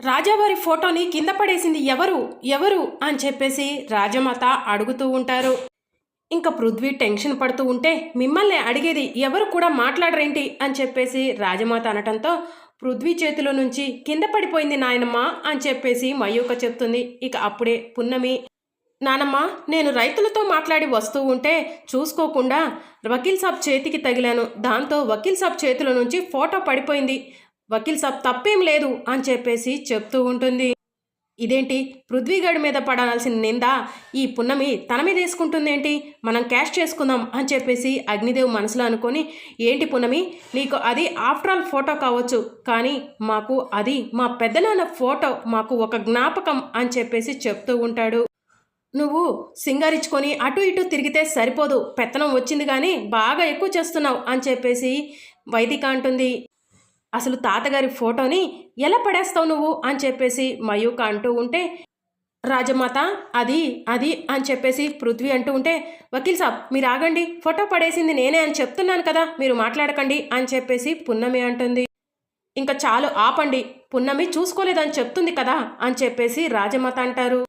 రాజావారి ఫోటోని కింద పడేసింది ఎవరు? ఎవరు? అని చెప్పేసి రాజమాత అడుగుతూ ఉంటారు. ఇంకా పృథ్వీ టెన్షన్ పడుతూ ఉంటే మిమ్మల్ని అడిగేది ఎవరు కూడా మాట్లాడరేంటి? అని చెప్పేసి రాజమాత అనటంతో పృథ్వీ చేతిలో నుంచి కింద పడిపోయింది నాయనమ్మ అని చెప్పేసి మయూక చెప్తుంది. ఇక అప్పుడే పున్నమి నానమ్మ నేను రైతులతో మాట్లాడి వస్తూ ఉంటే చూసుకోకుండా వకీల్ సాబ్ చేతికి తగిలాను. దాంతో వకీల్ సాబ్ చేతిలో నుంచి ఫోటో పడిపోయింది. వకీల్ సాబ్ తప్పేం లేదు అని చెప్పేసి చెప్తూ ఉంటుంది. ఇదేంటి? పృథ్వీగఢ్ మీద పడాల్సిన నింద ఈ పున్నమి తన మీద వేసుకుంటుందేంటి? మనం క్యాష్ చేసుకుందాం అని చెప్పేసి అగ్నిదేవ్ మనసులో అనుకొని ఏంటి పున్నమి? నీకు అది ఆఫ్టర్ ఆల్ ఫోటో కావచ్చు కానీ మాకు అది మా పెద్దనాన్న ఫోటో మాకు ఒక జ్ఞాపకం అని చెప్పేసి చెప్తూ ఉంటాడు. నువ్వు సింగారించుకొని అటు ఇటు తిరిగితే సరిపోదు పెత్తనం వచ్చింది కానీ బాగా ఎక్కువ చేస్తున్నావు అని చెప్పేసి వైదిక అంటుంది. అసలు తాతగారి ఫోటోని ఎలా పడేస్తావు నువ్వు? అని చెప్పేసి మయూక అంటూ ఉంటే రాజమాత అది అది అని చెప్పేసి పృథ్వీ అంటూ ఉంటే వకీల్ సాబ్ మీరు ఆగండి. ఫోటో పడేసింది నేనే అని చెప్తున్నాను కదా మీరు మాట్లాడకండి అని చెప్పేసి పున్నమి అంటుంది. ఇంకా చాలు ఆపండి పున్నమి చూసుకోలేదని చెప్తుంది కదా అని చెప్పేసి రాజమాత అంటారు.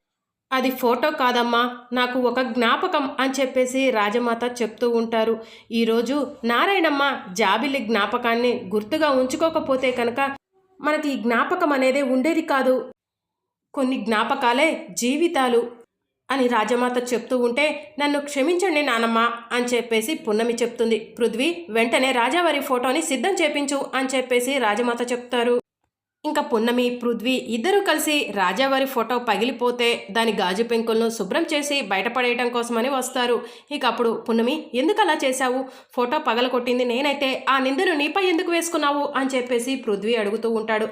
అది ఫోటో కాదమ్మా నాకు ఒక జ్ఞాపకం అని చెప్పేసి రాజమాత చెప్తూ ఉంటారు. ఈరోజు నారాయణమ్మ జాబిలి జ్ఞాపకాన్ని గుర్తుగా ఉంచుకోకపోతే కనుక మనకి ఈ జ్ఞాపకం అనేది ఉండేది కాదు. కొన్ని జ్ఞాపకాలే జీవితాలు అని రాజమాత చెప్తూ ఉంటే నన్ను క్షమించండి నానమ్మ అని చెప్పేసి పున్నమి చెప్తుంది. పృథ్వీ వెంటనే రాజావారి ఫోటోని సిద్ధం చేపించు అని చెప్పేసి రాజమాత చెప్తారు. ఇంకా పున్నమి పృథ్వీ ఇద్దరూ కలిసి రాజావారి ఫోటో పగిలిపోతే దాని గాజు పెంకులను శుభ్రం చేసి బయటపడేయటం కోసమని వస్తారు. ఇక అప్పుడు పున్నమి ఎందుకు అలా చేశావు? ఫోటో పగలగొట్టింది నేనైతే ఆ నిందను నీపై ఎందుకు వేసుకున్నావు? అని చెప్పేసి పృథ్వీ అడుగుతూ ఉంటాడు.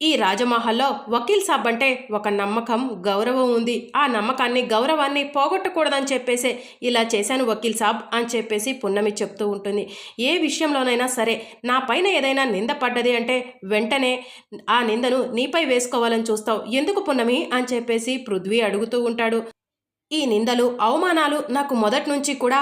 ఈ రాజమహల్లో వకీల్ సాబ్ అంటే ఒక నమ్మకం గౌరవం ఉంది. ఆ నమ్మకాన్ని గౌరవాన్ని పోగొట్టకూడదని చెప్పేసే ఇలా చేశాను వకీల్ సాబ్ అని చెప్పేసి పున్నమి చెప్తూ ఉంటుంది. ఏ విషయంలోనైనా సరే నా పైన ఏదైనా నింద పడ్డది అంటే వెంటనే ఆ నిందను నీపై వేసుకోవాలని చూస్తావు. ఎందుకు పున్నమి అని చెప్పేసి పృథ్వీ అడుగుతూ ఉంటాడు. ఈ నిందలు అవమానాలు నాకు మొదటి నుంచి కూడా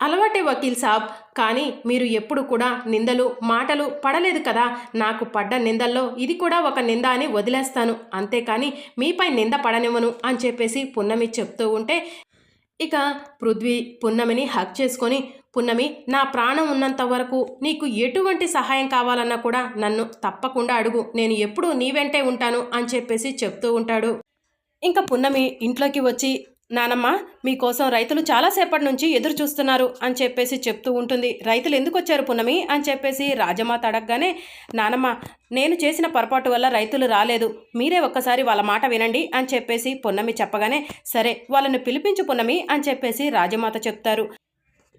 అలవాటే వకీల్ సాబ్. కానీ మీరు ఎప్పుడు కూడా నిందలు మాటలు పడలేదు కదా. నాకు పడ్డ నిందల్లో ఇది కూడా ఒక నింద అని వదిలేస్తాను. అంతేకాని మీపై నింద పడనివ్వను అని చెప్పేసి పున్నమి చెప్తూ ఉంటే ఇక పృథ్వీ పున్నమిని హక్ చేసుకొని పున్నమి నా ప్రాణం ఉన్నంత వరకు నీకు ఎటువంటి సహాయం కావాలన్నా కూడా నన్ను తప్పకుండా అడుగు. నేను ఎప్పుడూ నీ వెంటే ఉంటాను అని చెప్పేసి చెప్తూ ఉంటాడు. ఇంకా పున్నమి ఇంట్లోకి వచ్చి నానమ్మ మీకోసం రైతులు చాలాసేపటి నుంచి ఎదురు చూస్తున్నారు అని చెప్పేసి చెప్తూ ఉంటుంది. రైతులు ఎందుకు వచ్చారు పున్నమి అని చెప్పేసి రాజమాత అడగగానే నానమ్మ నేను చేసిన పొరపాటు వల్ల రైతులు రాలేదు. మీరే ఒక్కసారి వాళ్ళ మాట వినండి అని చెప్పేసి పున్నమి చెప్పగానే సరే వాళ్ళని పిలిపించు పున్నమి అని చెప్పేసి రాజమాత చెప్తారు.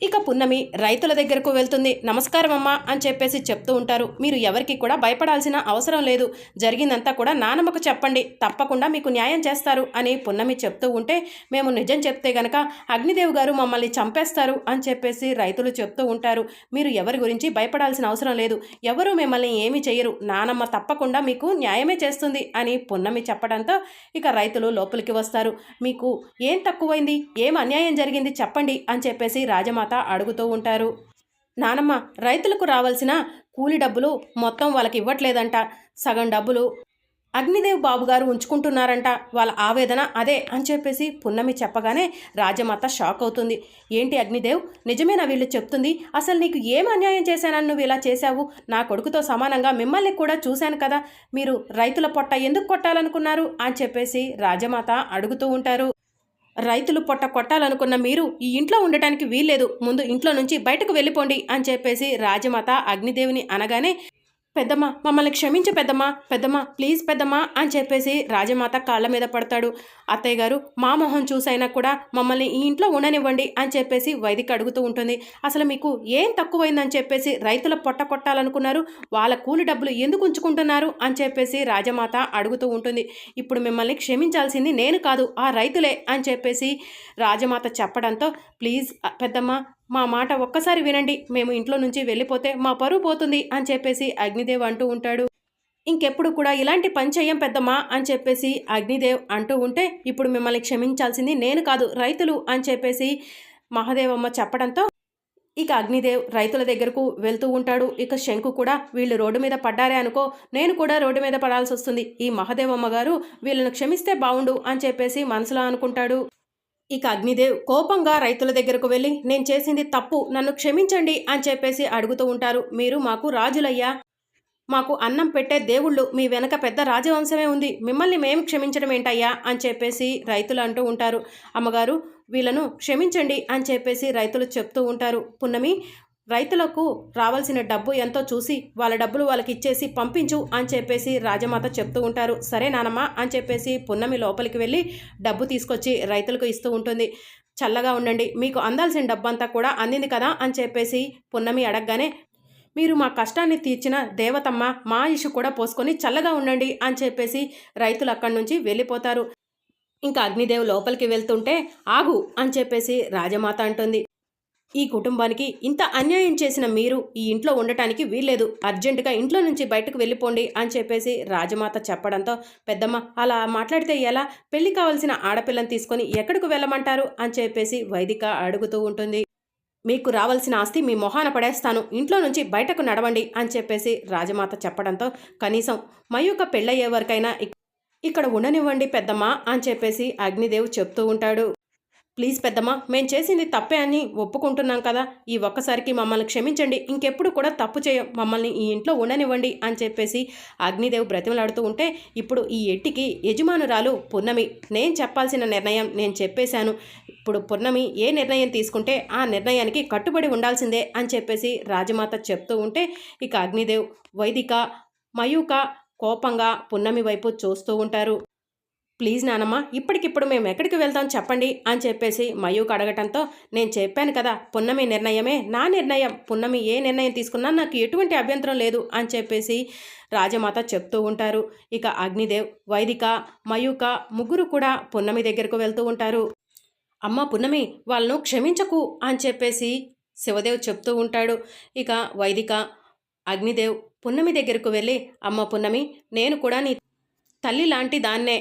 ఇక పున్నమి రైతుల దగ్గరకు వెళ్తుంది. నమస్కారం అమ్మా అని చెప్పేసి చెప్తూ ఉంటారు. మీరు ఎవరికి కూడా భయపడాల్సిన అవసరం లేదు. జరిగిందంతా కూడా నానమ్మకు చెప్పండి. తప్పకుండా మీకు న్యాయం చేస్తారు అని పున్నమి చెప్తూ ఉంటే మేము నిజం చెప్తే గనక అగ్నిదేవ్ గారు మమ్మల్ని చంపేస్తారు అని చెప్పేసి రైతులు చెప్తూ ఉంటారు. మీరు ఎవరి గురించి భయపడాల్సిన అవసరం లేదు. ఎవరు మిమ్మల్ని ఏమీ చేయరు నానమ్మ తప్పకుండా మీకు న్యాయమే చేస్తుంది అని పున్నమి చెప్పడంతో ఇక రైతులు లోపలికి వస్తారు. మీకు ఏం తక్కువైంది? ఏం అన్యాయం జరిగింది? చెప్పండి అని చెప్పేసి రాజమాత అడుగుతూ ఉంటారు. నానమ్మ రైతులకు రావాల్సిన కూలి డబ్బులు మొత్తం వాళ్ళకి ఇవ్వట్లేదంట. సగం డబ్బులు అగ్నిదేవ్ బాబు గారు ఉంచుకుంటున్నారంట. వాళ్ళ ఆవేదన అదే అని చెప్పేసి పున్నమి చెప్పగానే రాజమాత షాక్ అవుతుంది. ఏంటి అగ్నిదేవ్ నిజమేనా వీళ్ళు చెప్తుంది? అసలు నీకు ఏం అన్యాయం చేశానని నువ్వు ఇలా చేశావు? నా కొడుకుతో సమానంగా మిమ్మల్ని కూడా చూశాను కదా. మీరు రైతుల పొట్ట ఎందుకు కొట్టాలనుకున్నారు? అని చెప్పేసి రాజమాత అడుగుతూ ఉంటారు. రైతులు పొట్ట కొట్టాలనుకున్న మీరు ఈ ఇంట్లో ఉండటానికి వీల్లేదు. ముందు ఇంట్లో నుంచి బయటకు వెళ్ళిపోండి అని చెప్పేసి రాజమాత అగ్నిదేవిని అనగానే పెద్దమ్మ మమ్మల్ని క్షమించు పెద్దమ్మ పెద్దమ్మ ప్లీజ్ పెద్దమ్మా అని చెప్పేసి రాజమాత కాళ్ళ మీద పడతాడు. అత్తయ్య గారు మా మొహం చూసైనా కూడా మమ్మల్ని ఈ ఇంట్లో ఉండనివ్వండి అని చెప్పేసి వైదిక అడుగుతూ ఉంటుంది. అసలు మీకు ఏం తక్కువైందని చెప్పేసి రైతుల పొట్ట కొట్టాలనుకున్నారు? వాళ్ళ కూలి డబ్బులు ఎందుకు ఉంచుకుంటున్నారు? అని చెప్పేసి రాజమాత అడుగుతూ ఉంటుంది. ఇప్పుడు మిమ్మల్ని క్షమించాల్సింది నేను కాదు ఆ రైతులే అని చెప్పేసి రాజమాత చెప్పడంతో ప్లీజ్ పెద్దమ్మ మా మాట ఒక్కసారి వినండి. మేము ఇంట్లో నుంచి వెళ్ళిపోతే మా పరువు పోతుంది అని చెప్పేసి అగ్నిదేవ్ అంటూ ఉంటాడు. ఇంకెప్పుడు కూడా ఇలాంటి పని చెయ్యం పెద్దమ్మా అని చెప్పేసి అగ్నిదేవ్ అంటూ ఉంటే ఇప్పుడు మిమ్మల్ని క్షమించాల్సింది నేను కాదు రైతులు అని చెప్పేసి మహాదేవమ్మ చెప్పడంతో ఇక అగ్నిదేవ్ రైతుల దగ్గరకు వెళ్తూ ఉంటాడు. ఇక శంకు కూడా వీళ్ళు రోడ్డు మీద పడ్డారే అనుకో నేను కూడా రోడ్డు మీద పడాల్సి వస్తుంది ఈ మహదేవమ్మ గారు వీళ్ళను క్షమిస్తే బావుండు అని చెప్పేసి మనసులో అనుకుంటాడు. ఇక అగ్నిదేవ్ కోపంగా రైతుల దగ్గరకు వెళ్ళి నేను చేసింది తప్పు నన్ను క్షమించండి అని చెప్పేసి అడుగుతూ ఉంటారు. మీరు మాకు రాజులయ్యా. మాకు అన్నం పెట్టే దేవుళ్ళు మీ వెనక పెద్ద రాజవంశమే ఉంది. మిమ్మల్ని మేము క్షమించడం ఏంటయ్యా? అని చెప్పేసి రైతులు అంటూ ఉంటారు. అమ్మగారు వీళ్ళను క్షమించండి అని చెప్పేసి రైతులు చెప్తూ ఉంటారు. పున్నమి రైతులకు రావాల్సిన డబ్బు ఎంతో చూసి వాళ్ళ డబ్బులు వాళ్ళకి ఇచ్చేసి పంపించు అని చెప్పేసి రాజమాత చెప్తూ ఉంటారు. సరే నానమ్మ అని చెప్పేసి పున్నమి లోపలికి వెళ్ళి డబ్బు తీసుకొచ్చి రైతులకు ఇస్తూ ఉంటుంది. చల్లగా ఉండండి మీకు అందాల్సిన డబ్బంతా కూడా అందింది కదా అని చెప్పేసి పున్నమి అడగగానే మీరు మా కష్టాన్ని తీర్చిన దేవతమ్మ మా ఇషు కూడా పోసుకొని చల్లగా ఉండండి అని చెప్పేసి రైతులు అక్కడి నుంచి వెళ్ళిపోతారు. ఇంకా అగ్నిదేవ్ లోపలికి వెళ్తుంటే ఆగు అని చెప్పేసి రాజమాత అంటుంది. ఈ కుటుంబానికి ఇంత అన్యాయం చేసిన మీరు ఈ ఇంట్లో ఉండటానికి వీల్లేదు. అర్జెంటుగా ఇంట్లో నుంచి బయటకు వెళ్ళిపోండి అని చెప్పేసి రాజమాత చెప్పడంతో పెద్దమ్మ అలా మాట్లాడితే ఎలా? పెళ్ళి కావాల్సిన ఆడపిల్లని తీసుకొని ఎక్కడికి వెళ్ళమంటారు? అని చెప్పేసి వైదిక అడుగుతూ ఉంటుంది. మీకు రావాల్సిన ఆస్తి మీ మొహాన పడేస్తాను. ఇంట్లో నుంచి బయటకు నడవండి అని చెప్పేసి రాజమాత చెప్పడంతో కనీసం మయూక పెళ్ళయ్యే వరకైనా ఇక్కడ ఉండనివ్వండి పెద్దమ్మ అని చెప్పేసి అగ్నిదేవ్ చెప్తూ ఉంటాడు. ప్లీజ్ పెద్దమ్మ మేము చేసింది తప్పే అని ఒప్పుకుంటున్నాం కదా. ఈ ఒక్కసారికి మమ్మల్ని క్షమించండి. ఇంకెప్పుడు కూడా తప్పు చేయం మమ్మల్ని ఈ ఇంట్లో ఉండనివ్వండి అని చెప్పేసి అగ్నిదేవ్ బ్రతిమలాడుతూ ఉంటే ఇప్పుడు ఈ ఎట్టికి యజమానురాలు పున్నమి నేను చెప్పాల్సిన నిర్ణయం నేను చెప్పేశాను. ఇప్పుడు పున్నమి ఏ నిర్ణయం తీసుకుంటే ఆ నిర్ణయానికి కట్టుబడి ఉండాల్సిందే అని చెప్పేసి రాజమాత చెప్తూ ఉంటే ఇక అగ్నిదేవ్ వైదిక మయూక కోపంగా పున్నమి వైపు చూస్తూ ఉంటారు. ప్లీజ్ నానమ్మ ఇప్పటికిప్పుడు మేము ఎక్కడికి వెళ్తాం చెప్పండి అని చెప్పేసి మయూక్ అడగటంతో నేను చెప్పాను కదా పున్నమి నిర్ణయమే నా నిర్ణయం. పున్నమి ఏ నిర్ణయం తీసుకున్నా నాకు ఎటువంటి అభ్యంతరం లేదు అని చెప్పేసి రాజమాత చెప్తూ ఉంటారు. ఇక అగ్నిదేవ్ వైదిక మయూక ముగ్గురు కూడా పున్నమి దగ్గరకు వెళ్తూ ఉంటారు. అమ్మ పున్నమి వాళ్ళను క్షమించకు అని చెప్పేసి శివదేవ్ చెప్తూ ఉంటాడు. ఇక వైదిక అగ్నిదేవ్ పున్నమి దగ్గరకు వెళ్ళి అమ్మ పున్నమి నేను కూడా నీ తల్లి లాంటి దాన్నే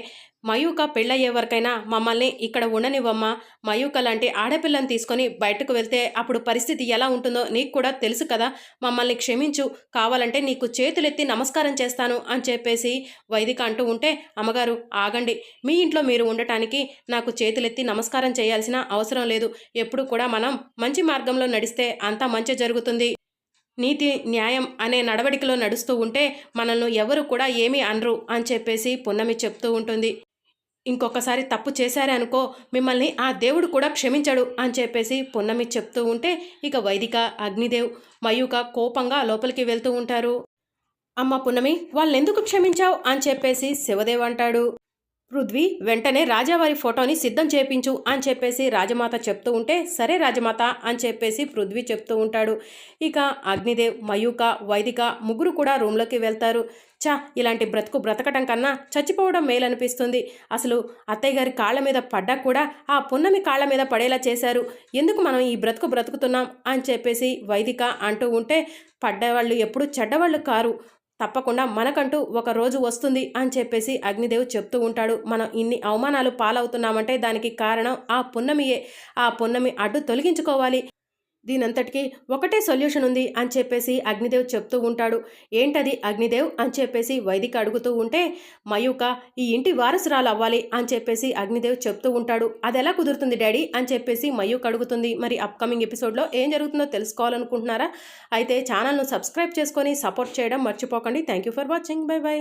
మయూక పెళ్ళయ్యే వరకైనా మమ్మల్ని ఇక్కడ ఉండనివ్వమ్మా. మయూక లాంటి ఆడపిల్లని తీసుకొని బయటకు వెళ్తే అప్పుడు పరిస్థితి ఎలా ఉంటుందో నీకు కూడా తెలుసు కదా. మమ్మల్ని క్షమించు. కావాలంటే నీకు చేతులెత్తి నమస్కారం చేస్తాను అని చెప్పేసి వైదిక అంటూ ఉంటే అమ్మగారు ఆగండి. మీ ఇంట్లో మీరు ఉండటానికి నాకు చేతులెత్తి నమస్కారం చేయాల్సిన అవసరం లేదు. ఎప్పుడు కూడా మనం మంచి మార్గంలో నడిస్తే అంతా మంచి జరుగుతుంది. నీతి న్యాయం అనే నడవడికలో నడుస్తూ ఉంటే మనల్ని ఎవరు కూడా ఏమీ అనరు అని చెప్పేసి పున్నమి చెప్తూ ఉంటుంది. ఇంకొకసారి తప్పు చేశారే అనుకో మిమ్మల్ని ఆ దేవుడు కూడా క్షమించడు అని చెప్పేసి పున్నమి చెప్తూ ఉంటే ఇక వైదిక అగ్నిదేవ్ మయూక కోపంగా లోపలికి వెళ్తూ ఉంటారు. అమ్మ పున్నమి వాళ్ళెందుకు క్షమించావు అని చెప్పేసి శివదేవ్ అంటాడు. పృథ్వీ వెంటనే రాజావారి ఫోటోని సిద్ధం చేపించు అని చెప్పేసి రాజమాత చెప్తూ ఉంటే సరే రాజమాత అని చెప్పేసి పృథ్వీ చెప్తూ ఉంటాడు. ఇక అగ్నిదేవ్ మయూక వైదిక ముగ్గురు కూడా రూమ్లోకి వెళ్తారు. చా ఇలాంటి బ్రతుకు బ్రతకటం కన్నా చచ్చిపోవడం మేలనిపిస్తుంది. అసలు అత్తయ్య గారి కాళ్ళ మీద పడ్డా కూడా ఆ పున్నమి కాళ్ళ మీద పడేలా చేశారు. ఎందుకు మనం ఈ బ్రతుకు బ్రతుకుతున్నాం అని చెప్పేసి వైదిక అంటూ ఉంటే పడ్డవాళ్ళు ఎప్పుడు చెడ్డవాళ్ళు కారు. తప్పకుండా మనకంటూ ఒక రోజు వస్తుంది అని చెప్పేసి అగ్నిదేవ్ చెప్తూ ఉంటాడు. మనం ఇన్ని అవమానాలు పాలవుతున్నామంటే దానికి కారణం ఆ పున్నమియే. ఆ పున్నమి అడ్డు తొలగించుకోవాలి. దీనంతటికి ఒకటే సొల్యూషన్ ఉంది అని చెప్పేసి అగ్నిదేవ్ చెప్తూ ఉంటాడు. ఏంటది అగ్నిదేవ్ అని చెప్పేసి వైదిక అడుగుతూ ఉంటే మయూక ఈ ఇంటి వారసురాలు అవ్వాలి అని చెప్పేసి అగ్నిదేవ్ చెప్తూ ఉంటాడు. అది ఎలా కుదురుతుంది డాడీ? అని చెప్పేసి మయూక అడుగుతుంది. మరి అప్కమింగ్ ఎపిసోడ్లో ఏం జరుగుతుందో తెలుసుకోవాలనుకుంటున్నారా? అయితే ఛానల్ను సబ్స్క్రైబ్ చేసుకొని సపోర్ట్ చేయడం మర్చిపోకండి. Thank you for watching bye bye